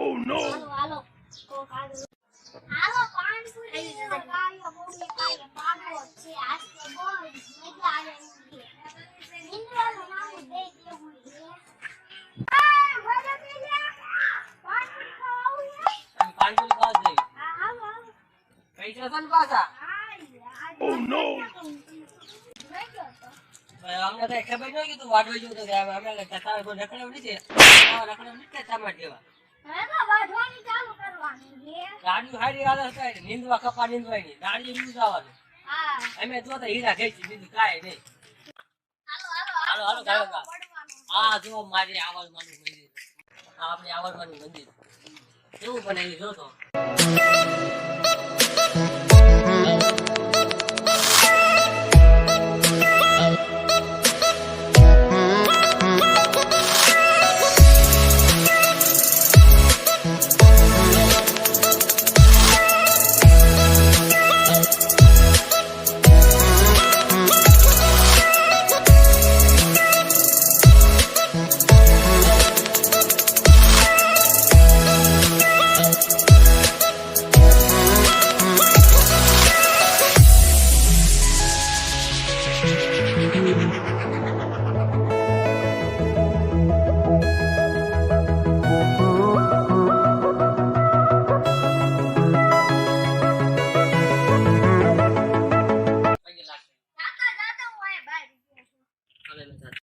Oh no! Oh, no. તો. અમને કઈ ખબર ન કીધું વાટવા જેવું તો કે અમે કઈ તારે કોઈ રખડાવ નથી આવા નથી ટમાટ જેવા? તો. ગાડીઓ હારી થાય નીંદવા કપા નીંદવાય નહીં. દાડી યુઝ આવવાનું અમે જોતા હીરા ખેંચી બીજું કાંઈ નહીં. હાલો, હાલો, હાલો, હાલો, જાઓ, ગાયો ગા. પડવાનું. આ જો મારી આવડવાનું મંદિર આ આપણી આવડવાનું મંદિર કેવું બનાવ્યું જો તો. છું.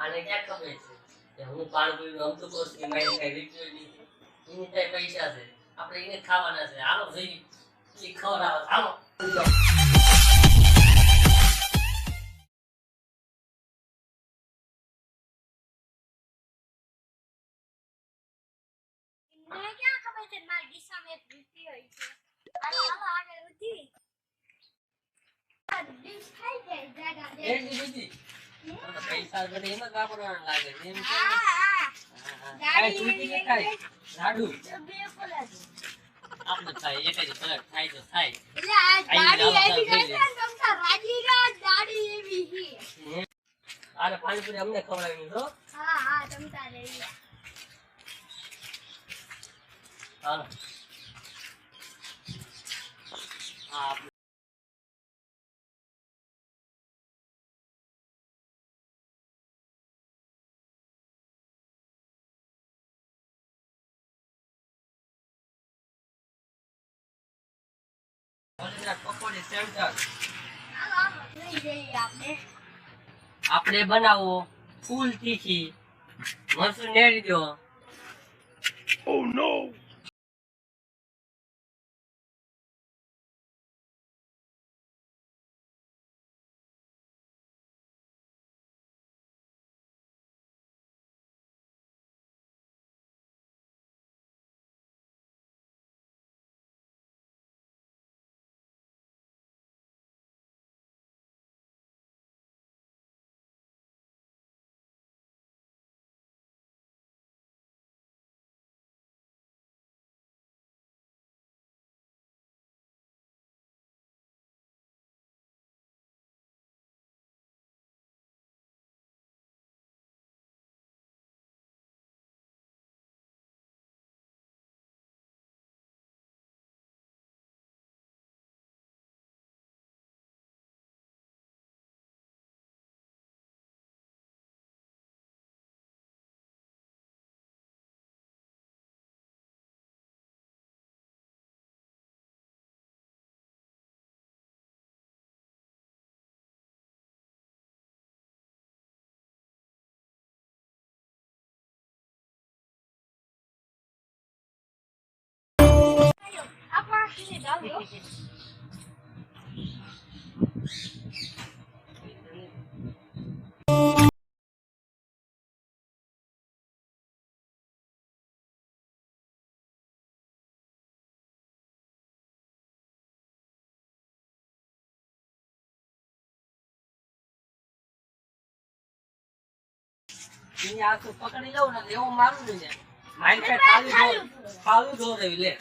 આને ક્યાં ખબર છે? કે હું પાણીપુરી અમતું કોર્સ કે મારી કઈ વીડિયો નહીં એની કઈ પૈસા છે. આપણે એને ખાવાના છે. હાલો જઈ એ ખવડાવો હાલો. મને ક્યાં ખબર છે મારી ડીસામાં એક વીંટી હોય છે. હાલો, હાલો, આગળ વધી. જાય, પાણીપુરી અમને ખવડાવી દો આપણે. બનાવો ફૂલ તીખી મરચું નેરી દો Oh no! પકડી લઉં ને એવું મારું ને મારી પાલું ધોરેવી લે.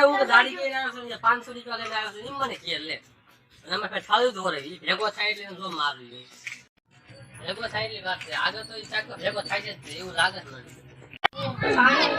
હું ગાડી લઈને છું મને આગળ તો ભેગો થાય છે એવું લાગે જ નથી પાણી